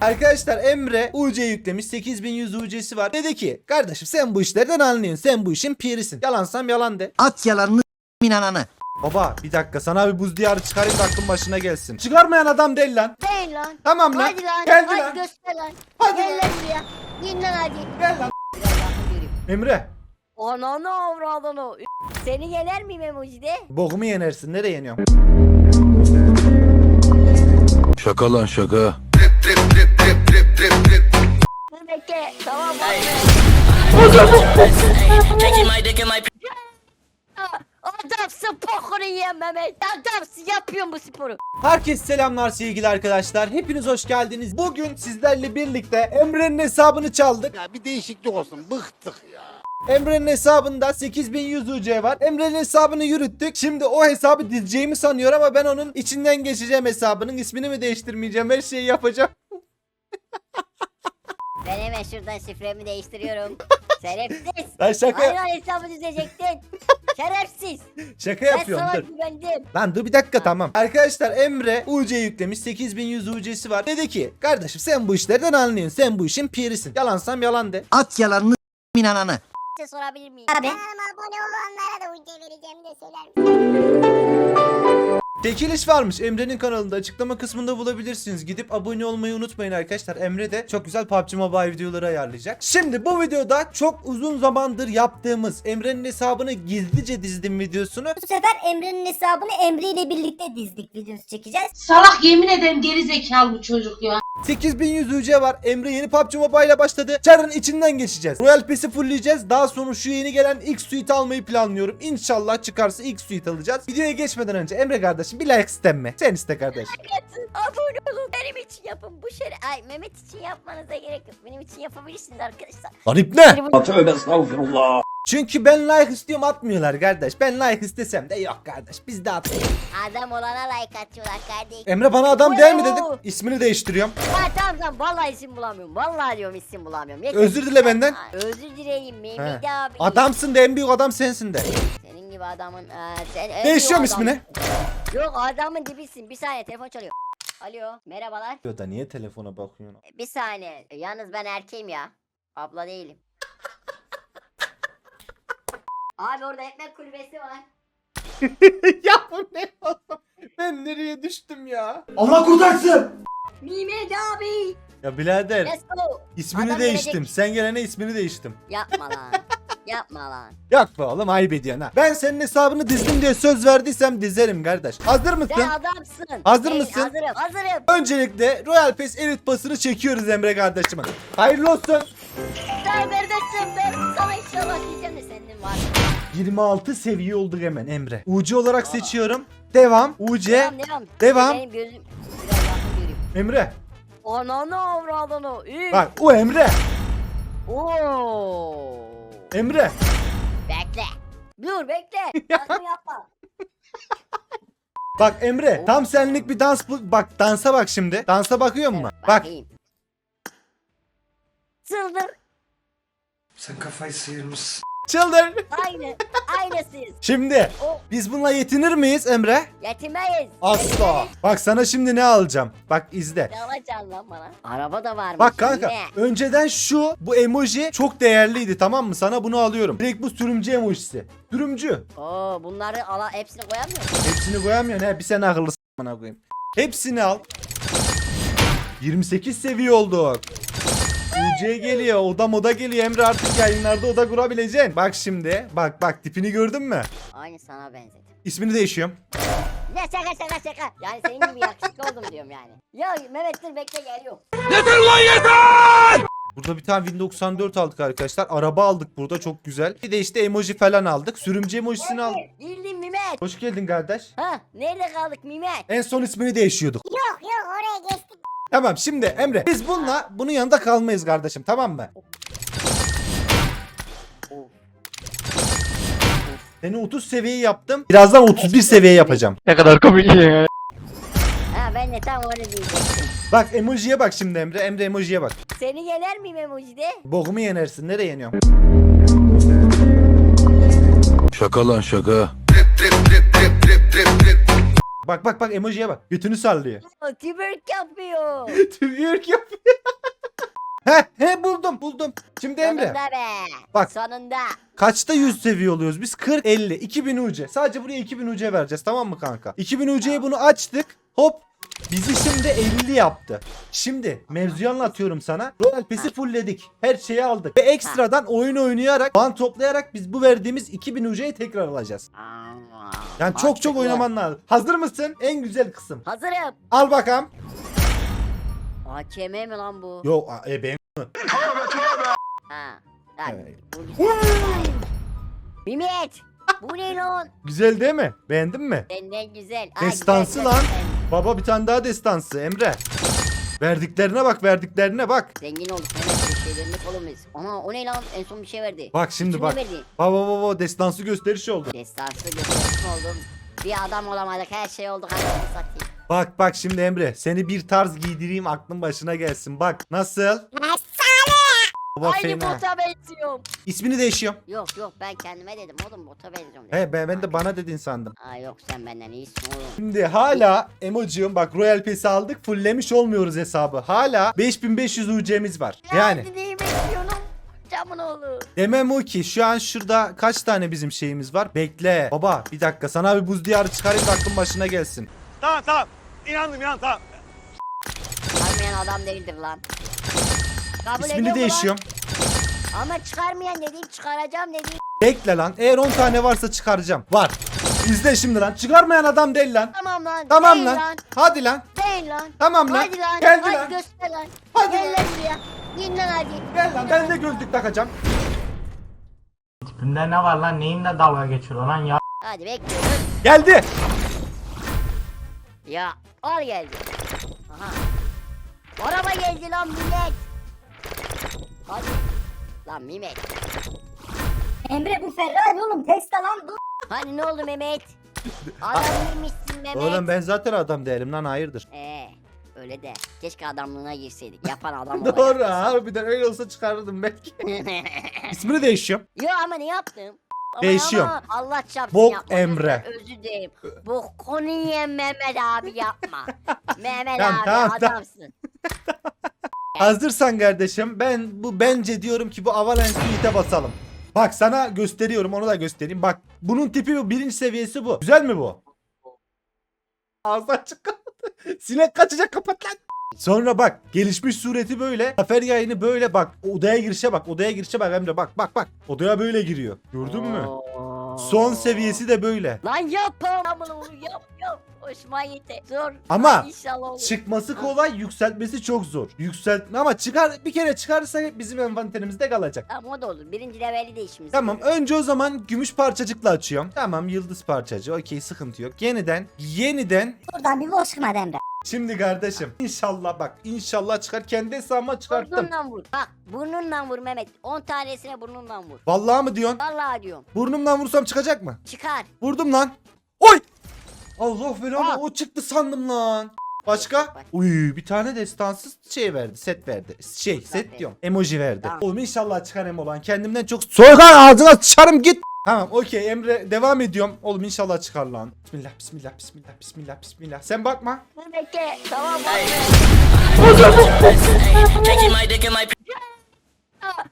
Arkadaşlar Emre UC yüklemiş 8100 UC'si var. Dedi ki kardeşim sen bu işlerden anlıyorsun. Sen bu işin pirisin. Yalansam yalan de. At yalanını inananı. Baba bir dakika sana bir buz diyarı çıkarayım da aklın başına gelsin. Çıkarmayan adam değil lan. Değil lan. Tamam lan. Hadi lan. Geldi hadi lan. göster lan. Hadi Gel lan. lan buraya. Gel lan hadi. Gel lan. Emre. Ananı avradını. Seni yener miyim emojide? Bokumu yenersin. Nereye yeniyorum? Şaka lan şaka. Bekle. Tamam my Adamsın pokunu yiyen Mehmet. Adamsın yapıyorsun bu sporu. Herkese selamlar sevgili arkadaşlar. Hepiniz hoş geldiniz. Bugün sizlerle birlikte Emre'nin hesabını çaldık. Ya bir değişiklik olsun. Bıktık ya. Emre'nin hesabında 8100 UC var. Emre'nin hesabını yürüttük. Şimdi o hesabı dizeceğimi sanıyor ama ben onun içinden geçeceğim hesabının. ismini mi değiştirmeyeceğim? Her şeyi yapacağım. Ben hemen şuradan şifremi değiştiriyorum. Şerefsiz. Lan şaka, Aynen hesabı düzecektin. Şerefsiz. şaka Ben yapıyorum sana dur. güvendim. Lan dur bir dakika tamam. Arkadaşlar Emre UC yüklemiş 8100 UC'si var. Dedi ki kardeşim sen bu işlerden anlıyorsun. Sen bu işin pirisin. Yalansam yalan de. At yalanını inananı. Bir şey sorabilir miyim? Kanalıma abone olanlara da ucu vereceğim de söyler misin? Çekiliş varmış Emre'nin kanalında açıklama kısmında bulabilirsiniz. Gidip abone olmayı unutmayın arkadaşlar. Emre de çok güzel PUBG Mobile videoları ayarlayacak. Şimdi bu videoda çok uzun zamandır yaptığımız Emre'nin hesabını gizlice dizdim videosunu Bu sefer Emre'nin hesabını Emre ile birlikte dizdik videosu çekeceğiz. Salak yemin ederim geri zekalı bu çocuk ya. 8100 UC var. Emre yeni PUBG Mobile ile başladı. Çarın içinden geçeceğiz. Royal Pass'i fullleyeceğiz. Daha sonra şu yeni gelen ilk suite almayı planlıyorum. İnşallah çıkarsa ilk suite alacağız. Videoya geçmeden önce Emre kardeşim bir like istenme. Sen iste kardeş. Abone olun. Benim için yapın. Bu şere... Ay Mehmet için yapmanıza gerek yok. Benim için yapabilirsiniz arkadaşlar. Lan ne? Tövbe estağfurullah. Çünkü ben like istiyorum atmıyorlar kardeş. Ben like istesem de yok kardeş. Biz de atmıyoruz. Adam olana like atıyorlar kardeş. Emre bana adam değil mi dedim. İsmini değiştiriyorum. Ha tamam tamam vallahi isim bulamıyorum. Vallahi diyorum isim bulamıyorum. Yeter. Özür dile benden. Ay, Özür dileyim Mehmet He. abi. Adamsın de en büyük adam sensin de. Senin gibi adamın... Aa, sen en Değişiyorum adam- ismini. Yok adamın dibisin. Bir saniye telefon çalıyor. Alo merhabalar. Ya da niye telefona bakıyorsun? E, Bir saniye. E, Yalnız ben erkeğim ya. Abla değilim. Abi orada ekmek kulübesi var. ya bu ne oğlum? Ben nereye düştüm ya? Mehmet abi. Ya birader Let's go. ismini Adam değiştim. gelecek. Sen gelene ismini değiştim. Yapma lan. Yapma lan. Yok be oğlum ayıp ediyorsun ha. Ben senin hesabını dizdim diye söz verdiysem dizerim kardeş. Hazır mısın? Sen adamsın. Hazır Hey, mısın? Hazırım. Hazırım. Öncelikle Royal Pass Elite pasını çekiyoruz Emre kardeşime. Hayırlı olsun. Sen neredesin? Ben sana inşallah diyeceğim de senin var. 26 seviye olduk hemen Emre. UC olarak seçiyorum. Devam. UC. Devam devam. Devam. Benim gözüm biraz yakın. Emre. Ananı avradını. Üf. Bak o Emre. Oo. Emre. Bekle. Dur bekle. Sakın yapma. Bak Emre. Tam senlik bir dans bu. Bak dansa bak şimdi. Dansa bakıyor musun? Bak. Bakayım. Çıldır. Çıldır. Aynı. Aynısıyız. Şimdi O biz bununla yetinir miyiz Emre? yetinmeyiz. Asla. Bak sana şimdi ne alacağım. Bak izle. Ne alacaksın lan bana? Araba da varmış. Bak kanka yine. önceden şu bu emoji çok değerliydi tamam mı? Sana bunu alıyorum. Direkt bu sürümcü emojisi. Sürümcü. Oo bunları ala hepsini koyamıyor musun? Hepsini koyamıyorsun he bir sen akıllısın bana koyayım. Hepsini al. 28 seviye olduk. UC geliyor, oda moda geliyor. Emre artık yayınlarda oda kurabileceksin. Bak şimdi, bak bak tipini gördün mü? Aynı sana benzedim. İsmini değişiyorum. Ne şaka şaka şaka. Yani senin gibi yakışıklı oldum diyorum yani. Ya Mehmet dur bekle geliyor. Burada bir tane Win 94 aldık arkadaşlar. Araba aldık burada çok güzel. Bir de işte emoji falan aldık. Sürümcü emojisini aldık. Bildin Mehmet. Hoş geldin kardeş. Ha nerede kaldık Mehmet? En son ismini değişiyorduk. Yok yok oraya geçtik. Tamam şimdi Emre biz bununla bunun yanında kalmayız kardeşim tamam mı? Seni 30 seviye yaptım. Birazdan 31 seviye yapacağım. Ha ben de tam onu diyecektim. Bak emojiye bak şimdi Emre. Emre emojiye bak. Seni yener miyim emojide? Bokumu yenersin. Nereye yeniyorum? Şaka lan şaka. Bak bak bak emojiye bak. Götünü sallıyor. Twerk yapıyor. Twerk yapıyor. he he buldum buldum. Şimdi Emre Sonunda be. Bak. Sonunda. kaçta 100 seviye oluyoruz biz? 40 50 2000 UC. Sadece buraya 2000 UC vereceğiz tamam mı kanka? 2000 UC'ye bunu açtık. Hop Bizi şimdi 50 yaptı. Şimdi mevzuyu anlatıyorum sana. Royal Pass'i fullledik. Her şeyi aldık. Ve ekstradan oyun oynayarak, puan toplayarak biz bu verdiğimiz 2000 UC'yi tekrar alacağız. Yani çok çok oynaman lazım. Hazır mısın? En güzel kısım. Hazırım. Al bakalım. AKM mi lan bu? Yo a- e, benim. Ha. Lan. Evet. bu güzel. Mehmet. Bu ne lan? Güzel değil mi? Beğendin mi? Senden güzel. Destansı lan. güzel. Baba bir tane daha destansı Emre. Verdiklerine bak verdiklerine bak. Zengin olduk Mehmet. Bir şey. Ana o ne lan? En son bir şey verdi. Bak şimdi bak. verdi. Baba baba destansı gösteriş oldu. Destansı gösterişim oldum. Bir adam olamadık her şey oldu. Anasını satayım. Bak bak şimdi Emre seni bir tarz giydireyim aklın başına gelsin. Bak nasıl? Baba Aynı fena. bota benziyorum. İsmini değişiyorum. Yok yok ben kendime dedim oğlum bota benziyorum. dedim. He be ben de bana dedin sandım. Aa yok sen benden iyisin oğlum. Şimdi hala emoji'um bak Royal Pass'i aldık fulllemiş olmuyoruz hesabı. Hala 5500 UC'miz var. Yani Ya neyi bekliyorsun? Camın oğlu. demem o ki şu an şurada kaç tane bizim şeyimiz var? Bekle. Baba bir dakika sana bir buz diyarı çıkarayım da aklın başına gelsin. Tamam tamam. İnandım inan tamam. Çıkarmayan adam değildir lan. Kabul İsmini değişiyorum. lan? Ama çıkarmayan dediğin çıkaracağım dediğin. Bekle lan. Eğer 10 tane varsa çıkaracağım. Var. İzle şimdi lan. Çıkarmayan adam değil lan. Tamam lan. Tamam değil lan. lan. Hadi lan. Değil lan. Tamam lan. Hadi lan. Geldi hadi lan. göster lan. Hadi Gel lan. lan buraya. Gel lan hadi. Gel lan. Ben de gözlük takacağım. Tipinde ne var lan neyinle dalga geçiyor lan ya? Hadi bekliyoruz. Geldi. Ya al geldi. Aha. Araba geldi lan millet. Hadi. Lan Mehmet. Emre bu Ferrari oğlum Tesla lan dur. Hani ne oldu Mehmet? Adam mıymışsın Mehmet? Oğlum ben zaten adam değilim lan hayırdır. Ee, öyle de. Keşke adamlığına girseydik. Yapan adam Doğru olacaktı. harbiden öyle olsa çıkarırdım belki. İsmini değişiyorum. Yo ama ne yaptım? Ama Değişiyorum. ama Allah çarpsın Bok yapma. Emre. Özür dilerim. Bokunu yiyen Mehmet abi yapma. Mehmet Tamam, abi tamam, tamam. adamsın. Hazırsan kardeşim ben bu bence diyorum ki bu Avalanche Suite'e basalım. Bak sana gösteriyorum onu da göstereyim. Bak bunun tipi bu birinci seviyesi bu. Güzel mi bu? Ağzı açık kaldı. Sinek kaçacak kapat lan. Sonra bak gelişmiş sureti böyle. Zafer yayını böyle bak odaya girişe bak odaya girişe bak Emre bak bak bak. Odaya böyle giriyor. Gördün mü? Son seviyesi de böyle. Lan yapam. Yap yap. Hoşuma gitti. Zor. Ama İnşallah olur. Çıkması kolay, yükseltmesi çok zor. Yükseltme ama çıkar bir kere çıkarırsa hep bizim envanterimizde kalacak. Tamam o da olur. Birinci leveli de işimiz. Tamam önce o zaman gümüş parçacıkla açıyorum. Tamam yıldız parçacı okey sıkıntı yok. Yeniden yeniden Buradan bir boş çıkmadı Emre. şimdi kardeşim inşallah bak inşallah çıkar kendi hesabıma çıkarttım. Burnundan vur. Bak burnundan vur Mehmet. 10 tanesine burnundan vur. Vallahi mı diyorsun? Vallahi diyorum. Burnumdan vursam çıkacak mı? Çıkar. Vurdum lan. Oy! Allah belanı Aa. o çıktı sandım lan. Başka? Uy bir tane destansız şey verdi set verdi. Şey set diyorum. Emoji verdi. Oğlum inşallah çıkar Emo lan. Kendimden çok soygan ağzına sıçarım git. Tamam okey Emre devam ediyorum. Oğlum inşallah çıkar lan. Bismillah bismillah bismillah bismillah bismillah. Sen bakma. Bekle. Tamam? Taking my dick in my Adamsın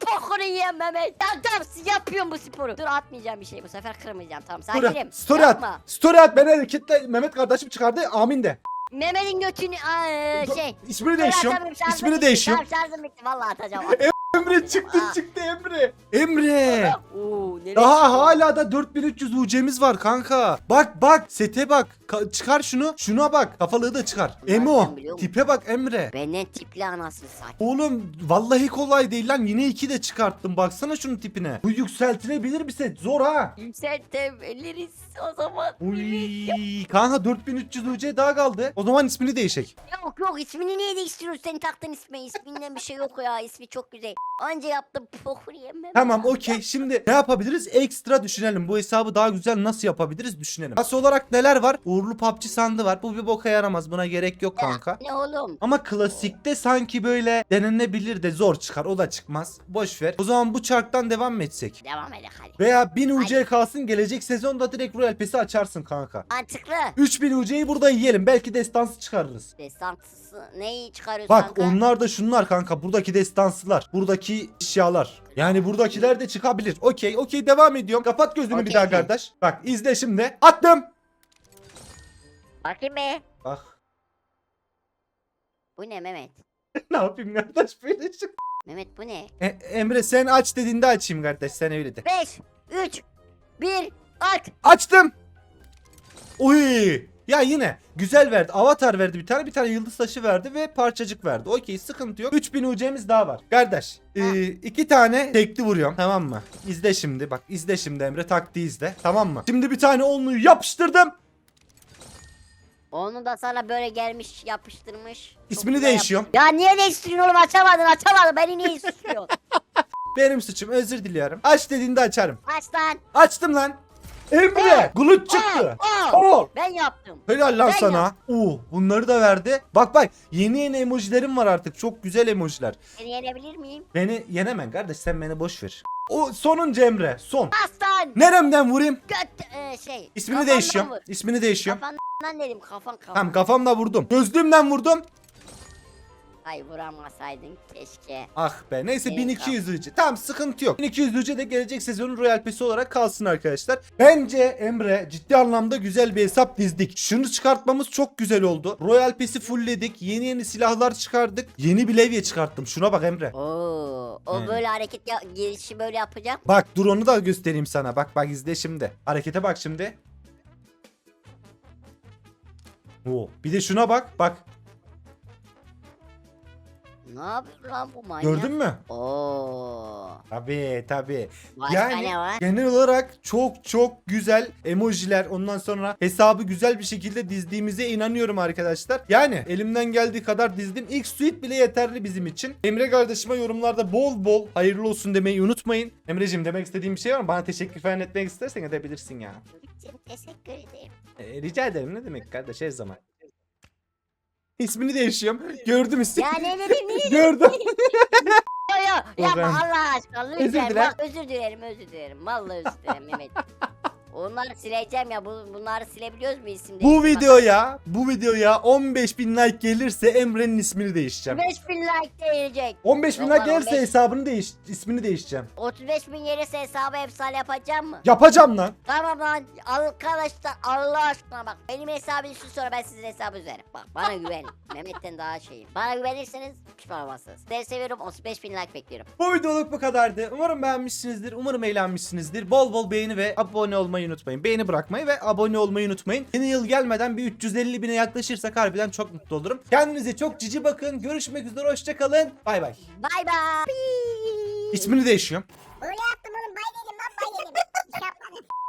pokunu yiyen Mehmet. Adamsın yapıyorum bu sporu. Dur atmayacağım bir şey bu sefer kırmayacağım. Tamam sakinim. story Yapma. at. Story at beni hareketle Mehmet kardeşim çıkardı. Amin de. Mehmet'in götünü aa, Do- şey. İsmini değişiyorum. İsmini değişiyorum. Tamam şarjım bitti. Vallahi atacağım. Emre çıktı çıktı Emre. Emre. Nereye Daha çıktı? hala da 4300 UC'miz var kanka. Bak bak sete bak. Ka- çıkar şunu. Şuna bak. Kafalığı da çıkar. Emo. sen biliyor musun? Tipe bak Emre. Benden tipli anasını saç. Oğlum vallahi kolay değil lan. Yine iki de çıkarttım. Baksana şunun tipine. Bu yükseltilebilir bir set. Zor ha. Yükseltebiliriz o zaman. Uy, kanka 4300 UC daha kaldı. O zaman ismini değişek. Yok yok ismini niye değiştiriyorsun? Senin taktığın ismi. İsminden bir şey yok ya. İsmi çok güzel. Anca yaptım pokur yemem. Tamam okey şimdi ne yapabiliriz? Ekstra düşünelim. Bu hesabı daha güzel nasıl yapabiliriz düşünelim. Nasıl olarak neler var? Uğurlu PUBG sandı var. Bu bir boka yaramaz. Buna gerek yok kanka. Ne oğlum? Ama klasikte sanki böyle denenebilir de zor çıkar. O da çıkmaz. Boş ver. O zaman bu çarktan devam mı etsek? Devam edelim hadi. Veya 1000 UC kalsın gelecek sezonda direkt Royal Pass'i açarsın kanka. Mantıklı. 3000 UC'yi burada yiyelim. Belki destansı çıkarırız. Destansı neyi çıkarıyorsun Bak kanka? onlar da şunlar kanka. Buradaki destansılar. Buradaki eşyalar. Yani buradakiler de çıkabilir. Okey okey devam ediyorum. Kapat gözünü bir Okey. daha kardeş. Bak izle şimdi. Attım. Bakayım be. Bak. Bu ne Mehmet? ne yapayım kardeş böyle çık. Mehmet bu ne? E- Emre sen aç dediğinde açayım kardeş. Sen öyle de. 5, 3, 1, at. Açtım. Uy. Ya yine güzel verdi. Avatar verdi bir tane. Bir tane yıldız taşı verdi ve parçacık verdi. Okey sıkıntı yok. 3000 UC'miz daha var. Kardeş e, iki tane tekli vuruyorum. Tamam mı? İzle şimdi. Bak izle şimdi Emre. Taktiği izle. Tamam mı? Şimdi bir tane onluyu yapıştırdım. Onu da sana böyle gelmiş yapıştırmış. İsmini değişiyorum. Ya niye değiştiriyorsun oğlum açamadın açamadın beni niye istiyorsun? Benim suçum. Özür diliyorum. Aç dediğinde açarım. Aç lan. Açtım lan. Emre. Gulut çıktı. Aa, Oo. ben yaptım. Helal lan Ben sana. Oo, bunları da verdi. Bak bak yeni yeni emojilerim var artık. Çok güzel emojiler. Seni yenebilir miyim? Beni yenemen kardeş sen beni boş ver. O sonuncu Emre. Son. Aslan. Neremden vurayım? Göt e, şey. İsmini değişiyorum. vur. İsmini değişiyorum. Kafandan dedim kafan kafan. Tamam kafamla vurdum. Gözlüğümden vurdum. Ay vuramasaydın keşke. Ah be neyse Benim 1200 UC. Tamam sıkıntı yok. 1200 UC de gelecek sezonun Royal Pass'i olarak kalsın arkadaşlar. Bence Emre ciddi anlamda güzel bir hesap dizdik. Şunu çıkartmamız çok güzel oldu. Royal Pass'i fullledik. Yeni yeni silahlar çıkardık. Yeni bir levye çıkarttım. Şuna bak Emre. Oo, o Hmm. böyle hareket ya, girişi böyle yapacağım. Bak dur onu da göstereyim sana. Bak bak izle şimdi. Harekete bak şimdi. Oo, bir de şuna bak. Bak. Ne yapıyor lan bu manyak? Gördün mü? Oo. Tabii tabii. Başka Yani ne var? genel olarak çok çok güzel emojiler ondan sonra hesabı güzel bir şekilde dizdiğimize inanıyorum arkadaşlar. Yani elimden geldiği kadar dizdim. İlk suite bile yeterli bizim için. Emre kardeşime yorumlarda bol bol hayırlı olsun demeyi unutmayın. Emreciğim demek istediğim bir şey var mı? Bana teşekkür falan etmek istersen edebilirsin ya. Teşekkür ederim. E, rica ederim ne demek kardeş her zaman. İsmini değişiyorum. Gördüm ismini. Ya ne dedim dedim? Gördüm. Yo yo yapma. Allah aşkına lütfen. Özür. Bak, özür dilerim özür dilerim. Vallahi özür dilerim Mehmet. Onları sileceğim ya. Bu, bunları silebiliyoruz mu isim Bu videoya, bu videoya 15 bin like gelirse Emre'nin ismini değişeceğim. 5000 like gelecek. 15 bin Yok like lan, gelirse 15. hesabını değiş, ismini değişeceğim. 35 bin gelirse hesabı efsane yapacağım mı? Yapacağım lan. Tamam lan arkadaşlar Allah aşkına bak benim hesabı düşün sonra ben sizin hesabı üzerim. Bak bana güvenin. Mehmet'ten daha şeyim. Bana güvenirseniz pişman olmazsınız. Sizleri seviyorum 35 bin like bekliyorum. Bu videoluk bu kadardı. Umarım beğenmişsinizdir. Umarım eğlenmişsinizdir. Bol bol beğeni ve abone olmayı unutmayın. Beğeni bırakmayı ve abone olmayı unutmayın. Yeni yıl gelmeden bir 350 bine yaklaşırsak harbiden çok mutlu olurum. Kendinize çok cici bakın. Görüşmek üzere. Hoşçakalın. Bay bay. Bay bay. İsmini değişiyorum.